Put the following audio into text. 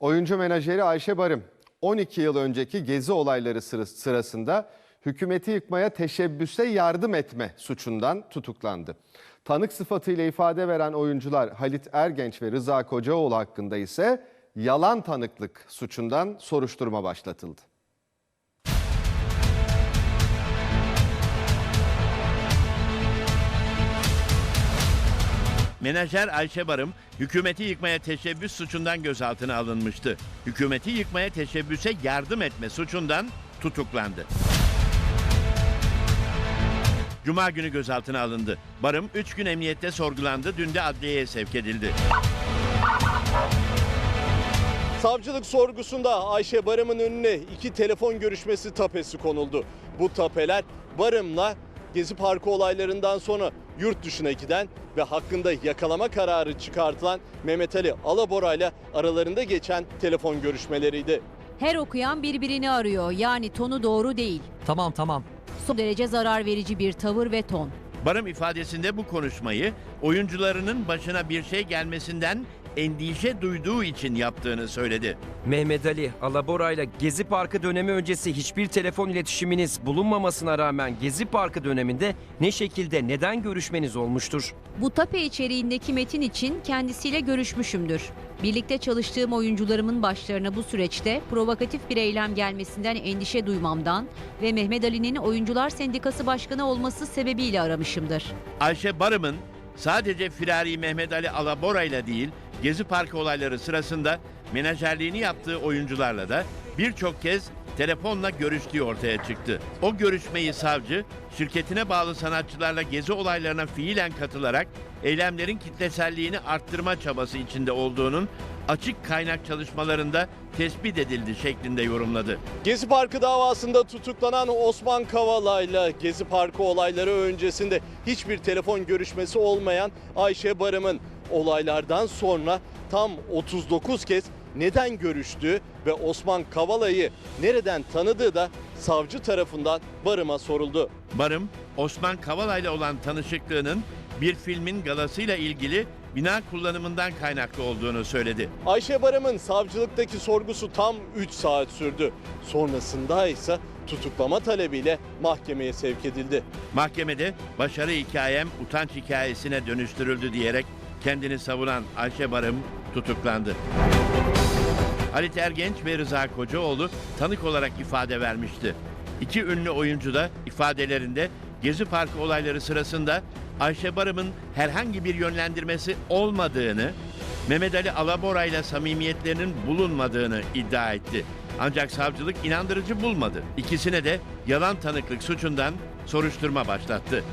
Oyuncu menajeri Ayşe Barım 12 yıl önceki gezi olayları sıra- sırasında hükümeti yıkmaya teşebbüse yardım etme suçundan tutuklandı. Tanık sıfatıyla ifade veren oyuncular Halit Ergenç ve Rıza Kocaoğlu hakkında ise yalan tanıklık suçundan soruşturma başlatıldı. Menajer Ayşe Barım, hükümeti yıkmaya teşebbüs suçundan gözaltına alınmıştı. Hükümeti yıkmaya teşebbüse yardım etme suçundan tutuklandı. Cuma günü gözaltına alındı. Barım 3 gün emniyette sorgulandı, dün de adliyeye sevk edildi. Savcılık sorgusunda Ayşe Barım'ın önüne iki telefon görüşmesi tapesi konuldu. Bu tapeler Barım'la Gezi Parkı olaylarından sonra yurt dışına giden ve hakkında yakalama kararı çıkartılan Mehmet Ali Alabora'yla aralarında geçen telefon görüşmeleriydi. Her okuyan birbirini arıyor. Yani tonu doğru değil. Tamam tamam. Son derece zarar verici bir tavır ve ton. Barım ifadesinde bu konuşmayı oyuncularının başına bir şey gelmesinden endişe duyduğu için yaptığını söyledi. Mehmet Ali, Alabora ile Gezi Parkı dönemi öncesi hiçbir telefon iletişiminiz bulunmamasına rağmen Gezi Parkı döneminde ne şekilde neden görüşmeniz olmuştur? Bu tape içeriğindeki metin için kendisiyle görüşmüşümdür. Birlikte çalıştığım oyuncularımın başlarına bu süreçte provokatif bir eylem gelmesinden endişe duymamdan ve Mehmet Ali'nin Oyuncular Sendikası Başkanı olması sebebiyle aramışımdır. Ayşe Barım'ın sadece firari Mehmet Ali Alabora ile değil, Gezi Parkı olayları sırasında menajerliğini yaptığı oyuncularla da birçok kez telefonla görüştüğü ortaya çıktı. O görüşmeyi savcı, şirketine bağlı sanatçılarla gezi olaylarına fiilen katılarak eylemlerin kitleselliğini arttırma çabası içinde olduğunun açık kaynak çalışmalarında tespit edildi şeklinde yorumladı. Gezi Parkı davasında tutuklanan Osman Kavala ile Gezi Parkı olayları öncesinde hiçbir telefon görüşmesi olmayan Ayşe Barım'ın olaylardan sonra tam 39 kez neden görüştüğü ve Osman Kavala'yı nereden tanıdığı da savcı tarafından Barım'a soruldu. Barım, Osman Kavala ile olan tanışıklığının bir filmin galasıyla ilgili bina kullanımından kaynaklı olduğunu söyledi. Ayşe Barım'ın savcılıktaki sorgusu tam 3 saat sürdü. Sonrasında ise tutuklama talebiyle mahkemeye sevk edildi. Mahkemede başarı hikayem utanç hikayesine dönüştürüldü diyerek kendini savunan Ayşe Barım tutuklandı. Halit Ergenç ve Rıza Kocaoğlu tanık olarak ifade vermişti. İki ünlü oyuncu da ifadelerinde Gezi Parkı olayları sırasında Ayşe Barım'ın herhangi bir yönlendirmesi olmadığını, Mehmet Ali Alabora ile samimiyetlerinin bulunmadığını iddia etti. Ancak savcılık inandırıcı bulmadı. İkisine de yalan tanıklık suçundan soruşturma başlattı.